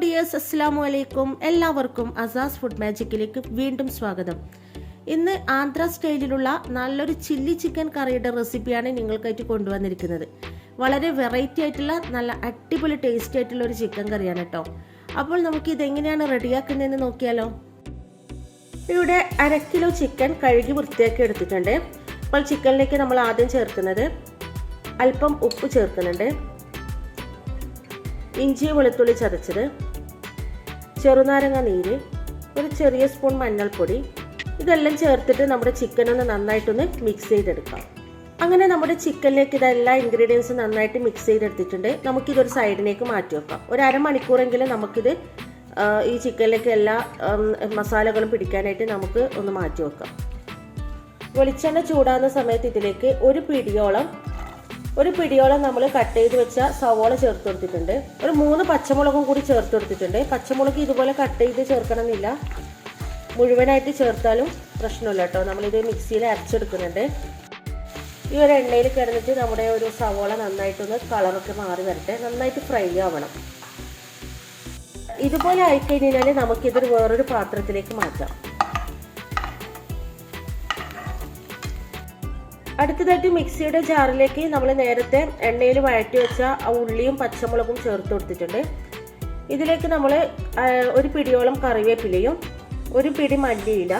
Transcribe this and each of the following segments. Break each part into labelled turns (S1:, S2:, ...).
S1: അസ്സാമു അലൈക്കും. എല്ലാവർക്കും അസാസ് ഫുഡ് മാജിക്കിലേക്ക് വീണ്ടും സ്വാഗതം. ഇന്ന് ആന്ധ്ര സ്റ്റൈലിലുള്ള നല്ലൊരു ചില്ലി ചിക്കൻ കറിയുടെ റെസിപ്പിയാണ് നിങ്ങൾക്കായിട്ട് കൊണ്ടുവന്നിരിക്കുന്നത്. വളരെ വെറൈറ്റി ആയിട്ടുള്ള നല്ല അടിപൊളി ടേസ്റ്റി ആയിട്ടുള്ള ഒരു ചിക്കൻ കറിയാണ് കേട്ടോ അപ്പോൾ നമുക്ക് ഇതെങ്ങനെയാണ് റെഡിയാക്കുന്നതെന്ന് നോക്കിയാലോ? ഇവിടെ അര കിലോ ചിക്കൻ കഴുകി വൃത്തിയാക്കി എടുത്തിട്ടുണ്ട്. അപ്പോൾ ചിക്കനിലേക്ക് നമ്മൾ ആദ്യം ചേർക്കുന്നത് അല്പം ഉപ്പ് ചേർക്കുന്നുണ്ട്. ഇഞ്ചി വെളുത്തുള്ളി ചതച്ചത്. ചെറുനാരങ്ങ നീര് ഒരു ചെറിയ സ്പൂൺ മഞ്ഞൾപ്പൊടി ഇതെല്ലാം ചേർത്തിട്ട് നമ്മുടെ ചിക്കൻ ഒന്ന് നന്നായിട്ടൊന്ന് മിക്സ് ചെയ്തെടുക്കാം. അങ്ങനെ നമ്മുടെ ചിക്കനിലേക്ക് ഇതെല്ലാ ഇൻഗ്രീഡിയൻസും നന്നായിട്ട് മിക്സ് ചെയ്തെടുത്തിട്ടുണ്ട്. നമുക്കിതൊരു സൈഡിലേക്ക് മാറ്റി വെക്കാം. ഒരു അരമണിക്കൂറെങ്കിലും നമുക്കിത് ഈ ചിക്കനിലേക്ക് എല്ലാ മസാലകളും പിടിക്കാനായിട്ട് നമുക്ക് ഒന്ന് മാറ്റി വെക്കാം. വെളിച്ചെണ്ണ ചൂടാകുന്ന സമയത്ത് ഇതിലേക്ക് ഒരു പിടിയോളം ഒരു പിടിയോളം നമ്മൾ കട്ട് ചെയ്ത് വെച്ച സവോള ചേർത്ത് കൊടുത്തിട്ടുണ്ട്. ഒരു മൂന്ന് പച്ചമുളകും കൂടി ചേർത്ത് കൊടുത്തിട്ടുണ്ട്. പച്ചമുളക് ഇതുപോലെ കട്ട് ചെയ്ത് ചേർക്കണമെന്നില്ല. മുഴുവനായിട്ട് ചേർത്താലും പ്രശ്നമില്ല കേട്ടോ. നമ്മളിത് മിക്സിയിൽ അരച്ചെടുക്കുന്നുണ്ട്. ഈ ഒരു എണ്ണയിൽ കിടന്നിട്ട് നമ്മുടെ ഒരു സവോള നന്നായിട്ടൊന്ന് കളറൊക്കെ മാറി വരട്ടെ. നന്നായിട്ട് ഫ്രൈ ആവണം. ഇതുപോലെ ആയിക്കഴിഞ്ഞാൽ നമുക്കിതൊരു വേറൊരു പാത്രത്തിലേക്ക് മാറ്റാം. അടുത്തതായിട്ട് മിക്സിയുടെ ജാറിലേക്ക് നമ്മൾ നേരത്തെ എണ്ണയിൽ വഴറ്റി വെച്ച ആ ഉള്ളിയും പച്ചമുളകും ചേർത്ത് കൊടുത്തിട്ടുണ്ട്. ഇതിലേക്ക് നമ്മൾ ഒരു പിടിയോളം കറിവേപ്പിലയും ഒരു പിടി മല്ലിയില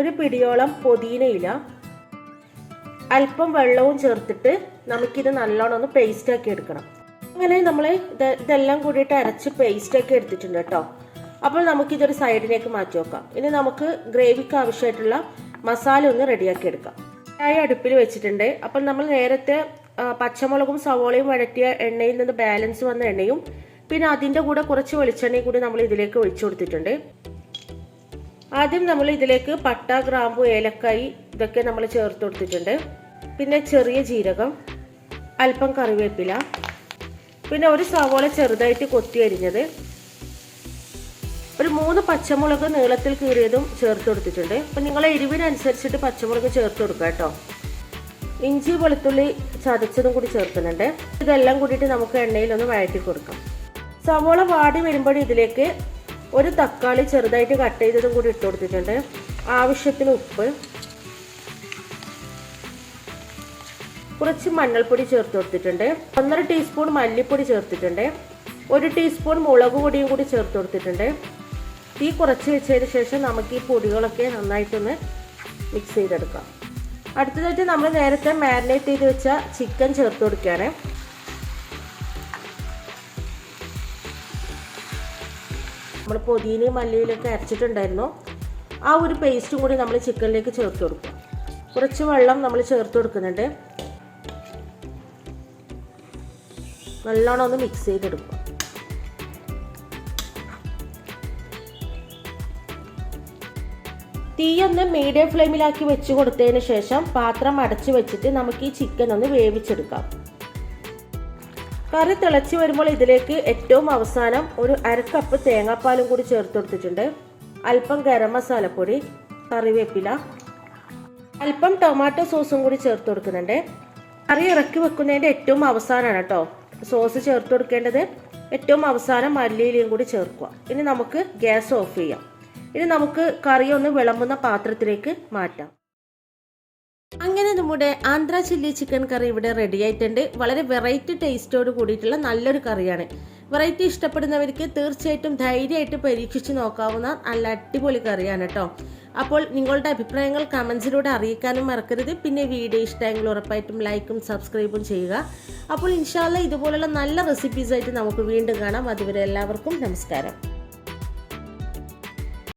S1: ഒരു പിടിയോളം പുതിനയില അല്പം വെള്ളവും ചേർത്തിട്ട് നമുക്കിത് നല്ലോണം ഒന്ന് പേസ്റ്റ് ആക്കി എടുക്കണം. അങ്ങനെ നമ്മൾ ഇതെല്ലാം കൂടിയിട്ട് അരച്ച് പേസ്റ്റ് ആക്കി എടുത്തിട്ടുണ്ട് കേട്ടോ. അപ്പോൾ നമുക്കിതൊരു സൈഡിലേക്ക് മാറ്റി വെക്കാം. ഇനി നമുക്ക് ഗ്രേവിക്ക് ആവശ്യമായിട്ടുള്ള മസാല ഒന്ന് റെഡിയാക്കി എടുക്കാം. ചായ അടുപ്പിൽ വെച്ചിട്ടുണ്ട്. അപ്പം നമ്മൾ നേരത്തെ പച്ചമുളകും സവോളയും വഴറ്റിയ എണ്ണയിൽ നിന്ന് ബാലൻസ് വന്ന എണ്ണയും പിന്നെ അതിന്റെ കൂടെ കുറച്ച് വെളിച്ചെണ്ണയും കൂടി നമ്മൾ ഇതിലേക്ക് ഒഴിച്ചു കൊടുത്തിട്ടുണ്ട്. ആദ്യം നമ്മൾ ഇതിലേക്ക് പട്ട ഗ്രാമ്പു ഏലക്കായി ഇതൊക്കെ നമ്മൾ ചേർത്ത് കൊടുത്തിട്ടുണ്ട്. പിന്നെ ചെറിയ ജീരകം അല്പം കറിവേപ്പില പിന്നെ ഒരു സവോള ചെറുതായിട്ട് കൊത്തി അരിഞ്ഞത്. ഒരു മൂന്ന് പച്ചമുളക് നീളത്തിൽ കീറിയതും ചേർത്ത് കൊടുത്തിട്ടുണ്ട്. അപ്പം നിങ്ങൾ എരിവിനനുസരിച്ചിട്ട് പച്ചമുളക് ചേർത്ത് കൊടുക്കുക കേട്ടോ. ഇഞ്ചി വെളുത്തുള്ളി ചതച്ചതും കൂടി ചേർക്കുന്നുണ്ട്. ഇതെല്ലാം കൂടിയിട്ട് നമുക്ക് എണ്ണയിൽ ഒന്ന് വഴറ്റി കൊടുക്കാം. സവോള വാടി വരുമ്പോൾ ഇതിലേക്ക് ഒരു തക്കാളി ചെറുതായിട്ട് കട്ട് ചെയ്തതും കൂടി ഇട്ട് കൊടുത്തിട്ടുണ്ട്. ആവശ്യത്തിന് ഉപ്പ്. കുറച്ച് മഞ്ഞൾപ്പൊടി ചേർത്ത് കൊടുത്തിട്ടുണ്ട്. ഒന്നര ടീസ്പൂൺ മല്ലിപ്പൊടി ചേർത്തിട്ടുണ്ട്. ഒരു ടീസ്പൂൺ മുളക് പൊടിയും കൂടി ചേർത്ത് കൊടുത്തിട്ടുണ്ട്. തീ കുറച്ച് വെച്ചതിന് ശേഷം നമുക്ക് ഈ പൊടികളൊക്കെ നന്നായിട്ടൊന്ന് മിക്സ് ചെയ്തെടുക്കാം. അടുത്തതായിട്ട് നമ്മൾ നേരത്തെ മാരിനേറ്റ് ചെയ്ത് വെച്ച ചിക്കൻ ചേർത്ത് കൊടുക്കുകയാണ്. നമ്മൾ പൊതിനയും മല്ലിയിലൊക്കെ അരച്ചിട്ടുണ്ടായിരുന്നു. ആ ഒരു പേസ്റ്റും കൂടി നമ്മൾ ചിക്കനിലേക്ക് ചേർത്ത് കൊടുക്കുക. കുറച്ച് വെള്ളം നമ്മൾ ചേർത്ത് കൊടുക്കുന്നുണ്ട്. നല്ലോണം ഒന്ന് മിക്സ് ചെയ്തെടുക്കുക. തീയൊന്ന് മീഡിയം ഫ്ലെയിമിലാക്കി വെച്ച് കൊടുത്തതിന് ശേഷം പാത്രം അടച്ചു വെച്ചിട്ട് നമുക്ക് ഈ ചിക്കൻ ഒന്ന് വേവിച്ചെടുക്കാം. കറി തിളച്ച് വരുമ്പോൾ ഇതിലേക്ക് ഏറ്റവും അവസാനം ഒരു അരക്കപ്പ് കപ്പ് തേങ്ങാപ്പാലും കൂടി ചേർത്ത് കൊടുത്തിട്ടുണ്ട്. അല്പം ഗരം മസാലപ്പൊടി കറിവേപ്പില അല്പം ടൊമാറ്റോ സോസും കൂടി ചേർത്ത് കൊടുക്കുന്നുണ്ട്. കറി ഇറക്കി വെക്കുന്നതിന്റെ ഏറ്റവും അവസാനമാണ് കേട്ടോ. സോസ് ചേർത്ത് കൊടുക്കേണ്ടത്. ഏറ്റവും അവസാനം മല്ലിയിലയും കൂടി ചേർക്കുക. ഇനി നമുക്ക് ഗ്യാസ് ഓഫ് ചെയ്യാം. ഇനി നമുക്ക് കറി ഒന്ന് വിളമ്പുന്ന പാത്രത്തിലേക്ക് മാറ്റാം. അങ്ങനെ നമ്മുടെ ആന്ധ്ര ചില്ലി ചിക്കൻ കറി ഇവിടെ റെഡി ആയിട്ടുണ്ട്. വളരെ വെറൈറ്റി ടേസ്റ്റോട് കൂടിയിട്ടുള്ള നല്ലൊരു കറിയാണ്. വെറൈറ്റി ഇഷ്ടപ്പെടുന്നവർക്ക് തീർച്ചയായിട്ടും ധൈര്യമായിട്ട് പരീക്ഷിച്ച് നോക്കാവുന്ന നല്ല അടിപൊളി കറിയാണ് കേട്ടോ അപ്പോൾ നിങ്ങളുടെ അഭിപ്രായങ്ങൾ കമൻസിലൂടെ അറിയിക്കാനും മറക്കരുത്. പിന്നെ വീഡിയോ ഇഷ്ടമെങ്കിൽ ഉറപ്പായിട്ടും ലൈക്കും സബ്സ്ക്രൈബും ചെയ്യുക. അപ്പോൾ ഇൻഷാല്ല ഇതുപോലുള്ള നല്ല റെസിപ്പീസായിട്ട് നമുക്ക് വീണ്ടും കാണാം. അതുവരെ എല്ലാവർക്കും നമസ്കാരം.